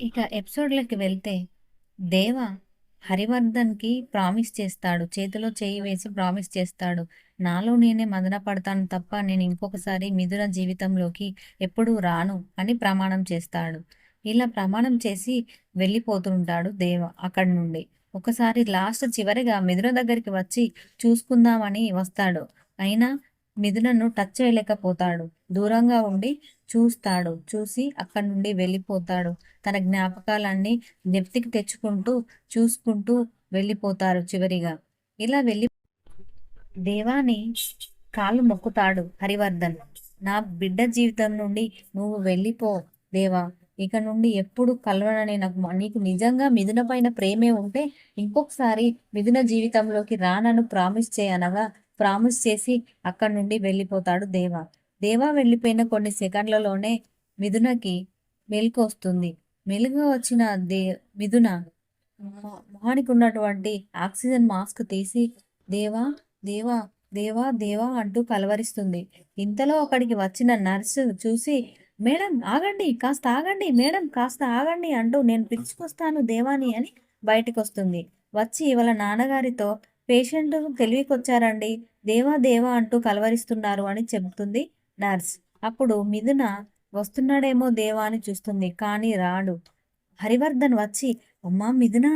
ఇక ఎపిసోడ్‌లోకి వెళ్తే, దేవ హరివర్ధన్‌కి ప్రామిస్ చేస్తాడు. చేతిలో చేయి వేసి ప్రామిస్ చేస్తాడు. నాలో నేనే మదన పడతాను తప్ప నేను ఇంకొకసారి మిథున జీవితంలోకి ఎప్పుడూ రాను అని ప్రమాణం చేస్తాడు. ఇలా ప్రమాణం చేసి వెళ్ళిపోతుంటాడు దేవ అక్కడి నుండి. ఒకసారి లాస్ట్ చివరిగా మిథున దగ్గరికి వచ్చి చూసుకుందామని వస్తాడు. అయినా మిథునను టచ్ చేయలేకపోతాడు. దూరంగా ఉండి చూస్తాడు. చూసి అక్కడి నుండి వెళ్ళిపోతాడు. తన జ్ఞాపకాలన్నీ జ్ఞప్తికి తెచ్చుకుంటూ, చూసుకుంటూ వెళ్ళిపోతారు చివరిగా. ఇలా వెళ్ళి దేవాని కాళ్ళు మొక్కుతాడు హరివర్ధన్. నా బిడ్డ జీవితం నుండి నువ్వు వెళ్ళిపో దేవా! ఇక నుండి ఎప్పుడు కలవనని నాకు నీకు నిజంగా మిథున పైన ప్రేమే ఉంటే ఇంకొకసారి మిథున జీవితంలోకి రానను ప్రామిస్ చేయనగా ప్రామిస్ చేసి అక్కడి నుండి వెళ్ళిపోతాడు దేవా దేవా వెళ్ళిపోయిన కొన్ని సెకండ్లలోనే మిథునకి మెలుకువొస్తుంది. మెలుగు వచ్చిన దే మిథున మొహానికి ఉన్నటువంటి ఆక్సిజన్ మాస్క్ తీసి దేవా! దేవా! దేవా! దేవా! అంటూ కలవరిస్తుంది. ఇంతలో అక్కడికి వచ్చిన నర్సు చూసి మేడం ఆగండి కాస్త ఆగండి మేడం కాస్త ఆగండి అంటూ నేను పిలుచుకొస్తాను దేవాని అని బయటికొస్తుంది. వచ్చి వాళ్ళ నాన్నగారితో పేషెంట్ తెలివికొచ్చారండి. దేవా! దేవా! అంటూ కలవరిస్తున్నారు అని చెబుతుంది నర్స్. అప్పుడు మిథున వస్తున్నాడేమో దేవా అని చూస్తుంది. కానీ రాడు. హరివర్ధన్ వచ్చి అమ్మా మిథున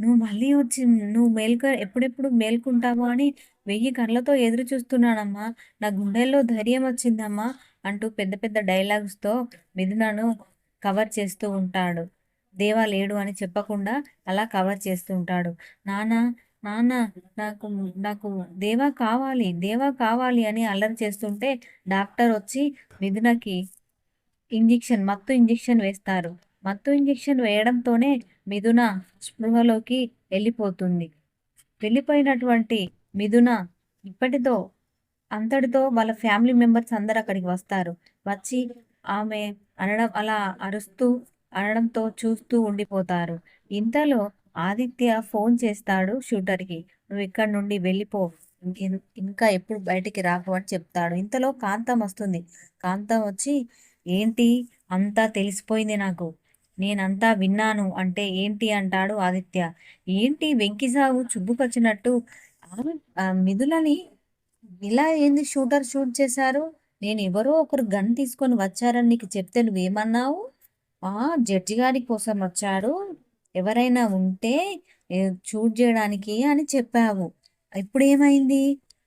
నువ్వు మళ్ళీ వచ్చి నువ్వు మేల్కొ ఎప్పుడెప్పుడు మేల్కుంటావు అని వెయ్యి కళ్ళతో ఎదురు చూస్తున్నానమ్మా. నా గుండెల్లో ధైర్యం వచ్చిందమ్మా అంటూ పెద్ద పెద్ద డైలాగ్స్‌తో మిథునను కవర్ చేస్తూ ఉంటాడు. దేవా లేడు అని చెప్పకుండా అలా కవర్ చేస్తూ ఉంటాడు. నాన్న నాన్న నాకు నాకు దేవా కావాలి దేవా కావాలి అని అల్లరి చేస్తుంటే డాక్టర్ వచ్చి మిథునకి ఇంజెక్షన్ మత్తు ఇంజెక్షన్ వేస్తారు. మత్తు ఇంజెక్షన్ వేయడంతోనే మిథున స్పృహలోకి వెళ్ళిపోతుంది. వెళ్ళిపోయినటువంటి మిథున ఇప్పటితో అంతటితో వాళ్ళ ఫ్యామిలీ మెంబర్స్ అందరు అక్కడికి వస్తారు. వచ్చి ఆమె అనడం అలా అరుస్తూ అనడంతో చూస్తూ ఉండిపోతారు. ఇంతలో ఆదిత్య ఫోన్ చేస్తాడు షూటర్‌కి. నువ్వు ఇక్కడ నుండి వెళ్ళిపో. ఇంకా ఎప్పుడు బయటికి రాకు అని చెప్తాడు. ఇంతలో కాంతం వస్తుంది. కాంతం వచ్చి ఏంటి అంతా తెలిసిపోయింది నాకు. నేనంతా విన్నాను అంటే ఏంటి అంటాడు ఆదిత్య. ఏంటి వెంకిసావు చుబ్బుకొచ్చినట్టు మిథులని ఇలా ఏంది షూటర్ షూట్ చేశారు? నేను ఎవరో ఒకరు గన్ తీసుకొని వచ్చారని నీకు చెప్తే నువ్వేమన్నావు? ఆ! జడ్జి గారి కోసం వచ్చాడు ఎవరైనా ఉంటే షూట్ చేయడానికి అని చెప్పావు. ఇప్పుడు ఏమైంది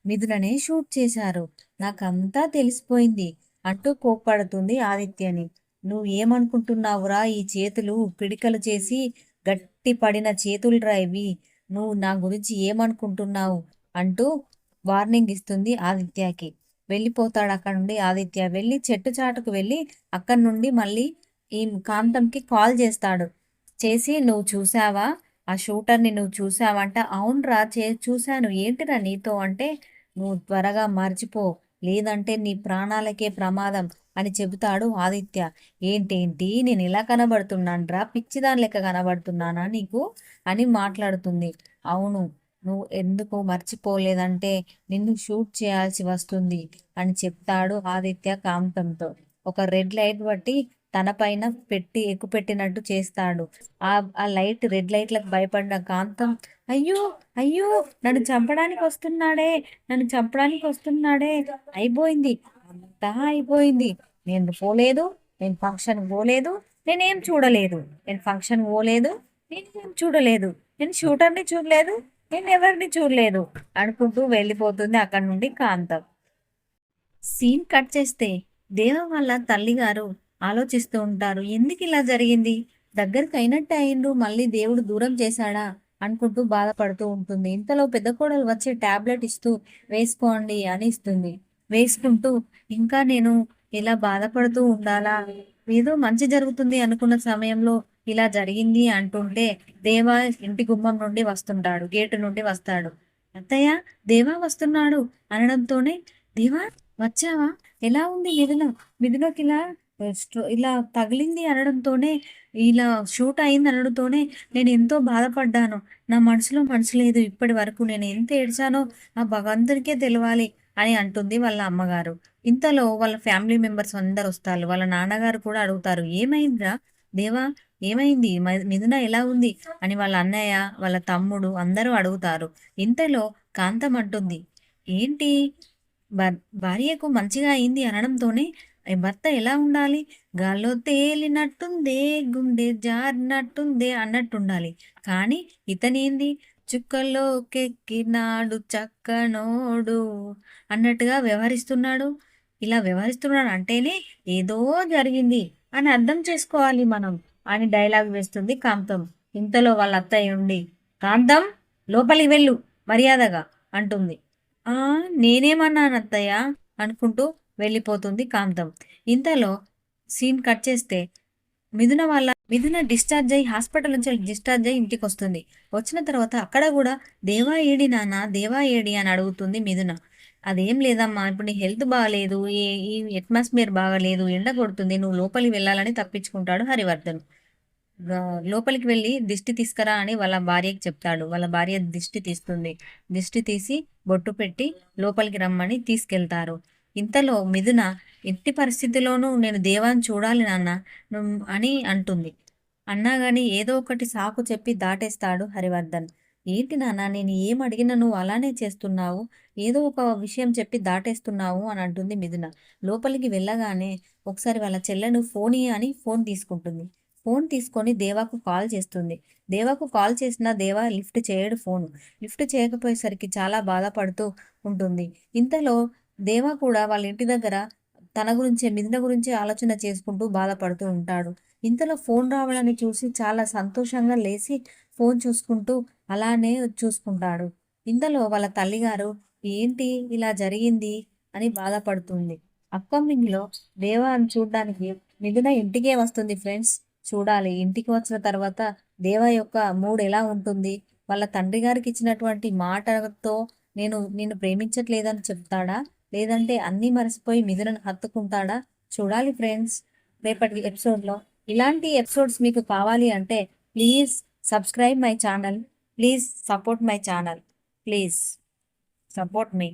మిథుననే షూట్ చేశారు. నాకంతా తెలిసిపోయింది అంటూ కోప్పడుతుంది ఆదిత్యని. నువ్వు ఏమనుకుంటున్నావురా ఈ చేతులు పిడికలు చేసి గట్టి పడిన చేతులురా ఇవి. నువ్వు నా గురించి ఏమనుకుంటున్నావు? అంటూ వార్నింగ్ ఇస్తుంది ఆదిత్యకి. వెళ్ళిపోతాడు అక్కడ నుండి ఆదిత్య. వెళ్ళి చెట్టు చాటుకు వెళ్ళి అక్కడి నుండి మళ్ళీ ఈ కాంతంకి కాల్ చేస్తాడు. చేసి నువ్వు చూసావా? ఆ షూటర్‌ని నువ్వు చూసావంట అవునరా అవునురా చే చూశాను ఏంటిరా నీతో అంటే నువ్వు త్వరగా మర్చిపో. లేదంటే నీ ప్రాణాలకే ప్రమాదం అని చెబుతాడు ఆదిత్య. ఏంటేంటి నేను ఇలా కనబడుతున్నానరా పిచ్చిదాని లెక్క కనబడుతున్నానా నీకు? అని మాట్లాడుతుంది. అవును. నువ్వు ఎందుకు మర్చిపోలేదంటే నిన్ను షూట్ చేయాల్సి వస్తుంది అని చెప్తాడు ఆదిత్య కాంతంతో. ఒక రెడ్ లైట్ బట్టి తన పైన పెట్టి ఎక్కుపెట్టినట్టు చేస్తాడు. ఆ ఆ లైట్ రెడ్ లైట్‌లకు భయపడిన కాంతం అయ్యో! అయ్యో! నన్ను చంపడానికి వస్తున్నాడే! నన్ను చంపడానికి వస్తున్నాడే! అయిపోయింది. అంతా అయిపోయింది. నేను పోలేదు. నేను ఫంక్షన్ పోలేదు. నేనేం చూడలేదు. నేను ఫంక్షన్ పోలేదు. నేనేం చూడలేదు. నేను షూటర్‌ని చూడలేదు. నేను ఎవరిని చూడలేదు. అనుకుంటూ వెళ్ళిపోతుంది అక్కడి నుండి కాంతం. సీన్ కట్ చేస్తే దేవ వాళ్ళ తల్లిగారు ఆలోచిస్తూ ఉంటారు. ఎందుకు ఇలా జరిగింది? దగ్గరికి అయినట్టు అయిండ్రు. మళ్ళీ దేవుడు దూరం చేశాడా? అనుకుంటూ బాధపడుతూ ఉంటుంది. ఇంతలో పెద్ద కోడలు వచ్చి టాబ్లెట్ ఇస్తూ వేసుకోండి అని ఇస్తుంది. వేసుకుంటూ ఇంకా నేను ఇలా బాధపడుతూ ఉండాలా? ఏదో మంచి జరుగుతుంది అనుకున్న సమయంలో ఇలా జరిగింది అంటుంటే దేవా ఇంటి గుమ్మం నుండి వస్తుంటాడు. గేటు నుండి వస్తాడు. అత్తయ్య దేవా వస్తున్నాడు అనడంతోనే దేవా వచ్చావా? ఎలా ఉంది మిథున? విధిలోకి ఇలా ఇలా తగిలింది అనడంతోనే ఇలా షూట్ అయింది అనడంతోనే నేను ఎంతో బాధపడ్డాను. నా మనసులో మనసు లేదు ఇప్పటి వరకు. నేను ఎంత ఏడ్చానో ఆ భగవంతునికే తెలవాలి అని అంటుంది వాళ్ళ అమ్మగారు. ఇంతలో వాళ్ళ ఫ్యామిలీ మెంబర్స్ అందరొస్తారు. వాళ్ళ నాన్నగారు కూడా అడుగుతారు. ఏమైందిరా? దేవా ఏమైంది మిథున ఎలా ఉంది అని వాళ్ళ అన్నయ్య వాళ్ళ తమ్ముడు అందరూ అడుగుతారు ఇంతలో కాంతం అంటుంది ఏంటి భార్యకు మంచిగా అయింది అనడంతోనే భర్త ఎలా ఉండాలి? గాల్లో తేలినట్టుందే గుండె జారినట్టుందే అన్నట్టుండాలి. కానీ ఇతనేంది? చుక్కల్లోకెక్కినాడు చక్కనోడు అన్నట్టుగా వ్యవహరిస్తున్నాడు. ఇలా వ్యవహరిస్తున్నాడు అంటేనే ఏదో జరిగింది అని అర్థం చేసుకోవాలి మనం అని డైలాగ్ వేస్తుంది కాంతం. ఇంతలో వాళ్ళ అత్తయ్య ఉండి కాంతం లోపలికి వెళ్ళు మర్యాదగా అంటుంది. ఆ నేనేమన్నాను అత్తయ్య? అనుకుంటూ వెళ్ళిపోతుంది కాంతం. ఇంతలో సీన్ కట్ చేస్తే మిథున వాళ్ళ మిథున డిశ్చార్జ్ అయ్యి హాస్పిటల్ నుంచి డిశ్చార్జ్ అయ్యి ఇంటికి వస్తుంది. వచ్చిన తర్వాత అక్కడ కూడా దేవా ఏడి నాన్న దేవా ఏడి అని అడుగుతుంది మిథున. అదేం లేదమ్మా ఇప్పుడు నీ హెల్త్ బాగాలేదు ఈ ఈ అట్మాస్ఫియర్ బాగాలేదు ఎండ కొడుతుంది నువ్వు లోపలికి వెళ్ళాలని తప్పించుకుంటాడు హరివర్ధన్. లోపలికి వెళ్ళి దిష్టి తీసుకురా అని వాళ్ళ భార్యకి చెప్తాడు. వాళ్ళ భార్య దిష్టి తీస్తుంది. దిష్టి తీసి బొట్టు పెట్టి లోపలికి రమ్మని తీసుకెళ్తారు. ఇంతలో మిథున ఎట్టి పరిస్థితిలోనూ నేను దేవాన్ని చూడాలి నాన్న అని అంటుంది. అన్నా గాని ఏదో ఒకటి సాకు చెప్పి దాటేస్తాడు హరివర్ధన్. ఏంటి నాన్న నేను ఏం అడిగినా నువ్వు అలానే చేస్తున్నావు? ఏదో ఒక విషయం చెప్పి దాటేస్తున్నావు అని అంటుంది మిథున. లోపలికి వెళ్ళగానే ఒకసారి వాళ్ళ చెల్లెను ఫోన్ అని ఫోన్ తీసుకుంటుంది. ఫోన్ తీసుకొని దేవాకు కాల్ చేస్తుంది. దేవాకు కాల్ చేసినా దేవా లిఫ్ట్ చేయడు ఫోన్. లిఫ్ట్ చేయకపోయేసరికి చాలా బాధపడుతూ ఉంటుంది. ఇంతలో దేవా కూడా వాళ్ళ ఇంటి దగ్గర తన గురించే మిథున గురించే ఆలోచన చేసుకుంటూ బాధపడుతూ ఉంటాడు. ఇంతలో ఫోన్ రావడాన్ని చూసి చాలా సంతోషంగా లేచి ఫోన్ చూసుకుంటూ అలానే చూసుకుంటాడు. ఇంతలో వాళ్ళ తల్లిగారు ఏంటి ఇలా జరిగింది? అని బాధపడుతుంది. అప్కమింగ్లో దేవాని చూడడానికి మిథున ఇంటికే వస్తుంది ఫ్రెండ్స్. చూడాలి. ఇంటికి వచ్చిన తర్వాత దేవ యొక్క మూడ్ ఎలా ఉంటుంది? వాళ్ళ తండ్రి గారికి ఇచ్చినటువంటి మాటతో నేను నిన్ను ప్రేమించట్లేదని చెప్తాడా? లేదంటే అన్నీ మరచిపోయి మిథునను హత్తుకుంటాడా? చూడాలి ఫ్రెండ్స్ రేపటి ఎపిసోడ్లో. ఇలాంటి ఎపిసోడ్స్ మీకు కావాలి అంటే please subscribe my channel please support my channel please support me.